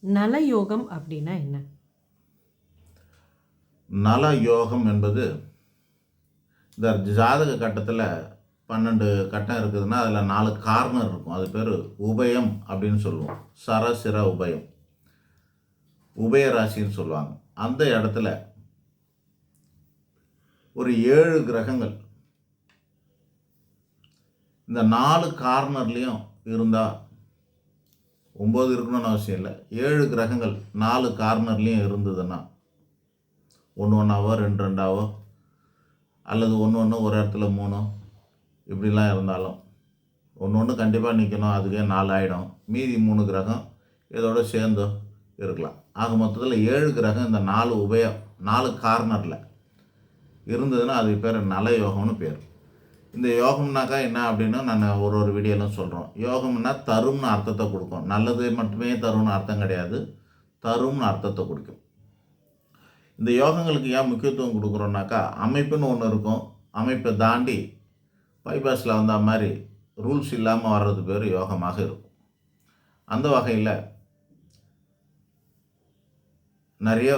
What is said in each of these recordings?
நல யோகம் அப்படின்னா என்ன? நல யோகம் என்பது இந்த ஜாதக கட்டத்தில் பன்னெண்டு கட்டம் இருக்குதுன்னா அதில் நாலு கார்னர் இருக்கும். அது பேர் உபயம் அப்படின்னு சொல்லுவோம். சரசிர உபயம். உபய ராசின்னு சொல்லுவாங்க. அந்த இடத்துல ஒரு ஏழு கிரகங்கள். இந்த நாலு கார்னர்லேயும் இருந்தால் ஒம்பது இருக்கணும்னு அவசியம் இல்லை. ஏழு கிரகங்கள் நாலு கார்னர்லேயும் இருந்ததுன்னா ஒன்று ஒன்றாவோ ரெண்டு ரெண்டாவோ அல்லது ஒன்று ஒன்று ஒரு இடத்துல மூணோ இப்படிலாம் இருந்தாலும் ஒன்று ஒன்று கண்டிப்பாக நிற்கணும் அதுக்கே நாலு ஆகிடும் மீதி மூணு கிரகம் இதோட சேர்ந்தோ இருக்கலாம். ஆக மொத்தத்தில் ஏழு கிரகம் இந்த நாலு உபயம் நாலு கார்னரில் இருந்ததுன்னா அது பேர் நல யோகம்னு பேர். இந்த யோகம்னாக்கா என்ன அப்படின்னு நான் ஒரு ஒரு வீடியோலாம் சொல்கிறோம் யோகம்னா தரும்னு அர்த்தத்தை கொடுக்கும். நல்லது மட்டுமே தரும்னு அர்த்தம் கிடையாது. தரும்னு அர்த்தத்தை கொடுக்கும். இந்த யோகங்களுக்கு ஏன் முக்கியத்துவம் கொடுக்குறோன்னாக்கா அமைப்புன்னு ஒன்று இருக்கும். அமைப்பை தாண்டி பைபாஸில் வந்த மாதிரி ரூல்ஸ் இல்லாமல் வர்றது பேர் யோகமாக இருக்கும். அந்த வகையில் நிறைய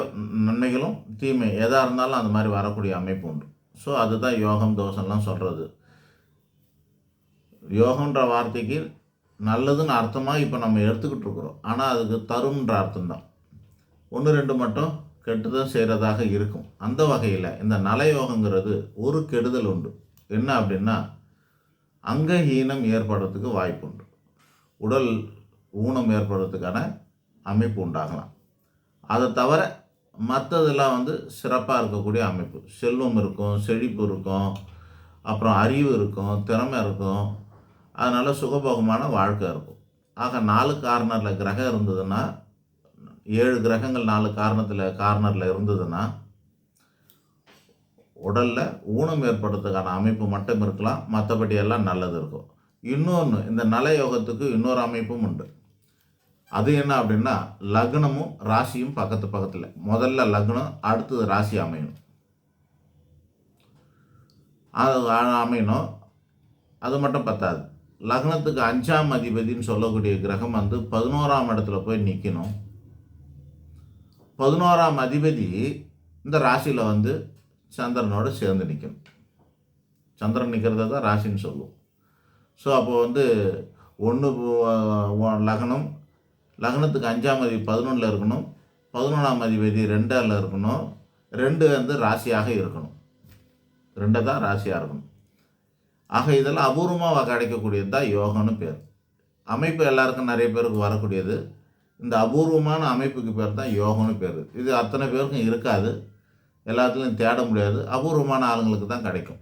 நன்மைகளும் தீமை எதாக இருந்தாலும் அந்த மாதிரி வரக்கூடிய அமைப்பு உண்டு. ஸோ அதுதான் யோகம் தோஷம்லாம் சொல்கிறது யோகன்ற வார்த்தைக்கு நல்லதுன்னு அர்த்தமாக இப்போ நம்ம எடுத்துக்கிட்டு இருக்கிறோம். ஆனால் அதுக்கு தரும்ன்ற அர்த்தம் தான் ஒன்று ரெண்டு மட்டும் கெட்டுதான் செய்கிறதாக இருக்கும். அந்த வகையில் இந்த நலயோகங்கிறது ஒரு கெடுதல் உண்டு. என்ன அப்படின்னா அங்கஹீனம் ஏற்படுறதுக்கு வாய்ப்பு உண்டு. உடல் ஊனம் ஏற்படுறதுக்கான அமைப்பு உண்டாகலாம். அதை தவிர மற்றதெல்லாம் வந்து சிறப்பாக இருக்கக்கூடிய அமைப்பு. செல்வம் இருக்கும் செழிப்பு இருக்கும் அப்புறம் அறிவு இருக்கும் திறமை இருக்கும். அதனால் சுகபோகமான வாழ்க்கை இருக்கும். ஆக நாலு கார்னரில் கிரகம் இருந்ததுன்னா ஏழு கிரகங்கள் நாலு காரணத்தில் கார்னரில் இருந்ததுன்னா உடலில் ஊனம் ஏற்படுறதுக்கான அமைப்பு மட்டும் இருக்கலாம். மற்றபடி எல்லாம் நல்லது இருக்கும். இன்னொன்று இந்த நல யோகத்துக்கு இன்னொரு அமைப்பும் உண்டு. அது என்ன அப்படின்னா லக்னமும் ராசியும் பக்கத்து பக்கத்தில். முதல்ல லக்னம் அடுத்தது ராசி அமையணும். அது அமையணும். அது மட்டும் பத்தாது. லக்னத்துக்கு அஞ்சாம் அதிபதினு சொல்லக்கூடிய கிரகம் வந்து பதினோராம் இடத்துல போய் நிற்கணும் பதினோராம் அதிபதி இந்த ராசியில் வந்து சந்திரனோடு சேர்ந்து நிற்கணும் சந்திரன் நிற்கிறத தான் ராசின்னு சொல்லுவோம் ஸோ அப்போ வந்து ஒன்று லக்னம் லக்னத்துக்கு அஞ்சாம் அதிபதி பதினொன்றில் இருக்கணும். பதினொன்றாம் அதிபதி ரெண்டில் இருக்கணும். ரெண்டு வந்து ராசியாக இருக்கணும். ரெண்டு தான் ராசியாக இருக்கணும். ஆக இதெல்லாம் அபூர்வமாக கிடைக்கக்கூடியது தான் யோகம்னு பேர். அமைப்பு எல்லாருக்கும் நிறைய பேருக்கு வரக்கூடியது. இந்த அபூர்வமான அமைப்புக்கு பேர் தான் யோகம்னு பேர். இது அத்தனை பேருக்கும் இருக்காது. எல்லாத்துலேயும் தேட முடியாது. அபூர்வமான ஆளுங்களுக்கு தான் கிடைக்கும்.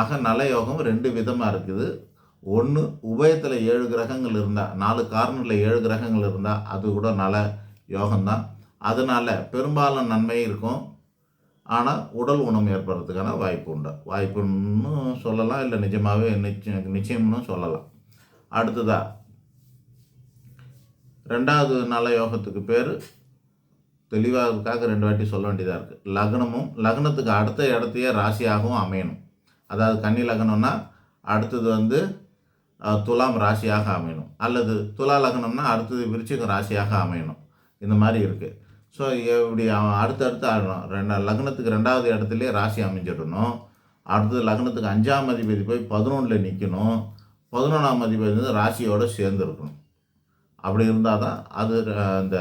ஆக நல யோகம் ரெண்டு விதமாக இருக்குது. ஒன்று உபயத்தில் ஏழு கிரகங்கள் இருந்தால் நாலு காரணத்தில் ஏழு கிரகங்கள் இருந்தால் அது கூட நல யோகம்தான். அதனால் பெரும்பாலும் நன்மை இருக்கும். ஆனால் உடல் ஊனம் ஏற்படுறதுக்கான வாய்ப்பு உண்டு. வாய்ப்புன்னு சொல்லலாம் இல்லை நிஜமாகவே நிச்சயம் நிச்சயம்னு சொல்லலாம். அடுத்ததாக ரெண்டாவது நல்ல யோகத்துக்கு பேர் தெளிவாக ரெண்டு வாட்டி சொல்ல வேண்டியதாக இருக்குது லக்னமும் லக்னத்துக்கு அடுத்த இடத்தையே ராசியாகவும் அமையணும். அதாவது கன்னி லக்னம்னா அடுத்தது வந்து துலாம் ராசியாக அமையணும். அல்லது துலா லக்னம்னா அடுத்தது விருச்சிகம் ராசியாக அமையணும். இந்த மாதிரி இருக்குது ஸோ இப்படி அடுத்தடுத்து ஆடணும் ரெண்டா லக்னத்துக்கு ரெண்டாவது இடத்துலையே ராசி அமைஞ்சிடணும். அடுத்தது லக்னத்துக்கு அஞ்சாம் அதிபதி போய் பதினொன்றில் நிற்கணும் பதினொன்றாம் அதிபதி வந்து ராசியோடு சேர்ந்துருக்கணும். அப்படி இருந்தால் தான் அது அந்த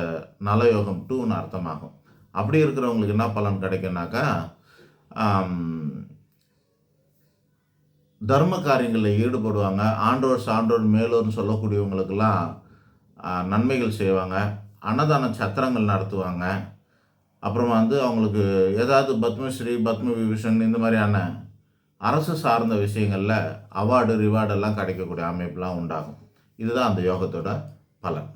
நலயோகம் டூன்னு அர்த்தமாகும். அப்படி இருக்கிறவங்களுக்கு என்ன பலன் கிடைக்கும்னாக்கா தர்ம காரியங்களில் ஈடுபடுவாங்க. ஆண்டோர் சான்றோர் மேலோர்னு சொல்லக்கூடியவங்களுக்கெல்லாம் நன்மைகள் செய்வாங்க. அன்னதான சத்திரங்கள் நடத்துவாங்க. அப்புறமா வந்து அவங்களுக்கு ஏதாவது பத்மஸ்ரீ பத்ம விபூஷன் இந்த மாதிரியான அரசு சார்ந்த விஷயங்களில் அவார்டு ரிவார்டெல்லாம் கிடைக்கக்கூடிய அமைப்புலாம் உண்டாகும். இதுதான் அந்த யோகத்தோட பலன்.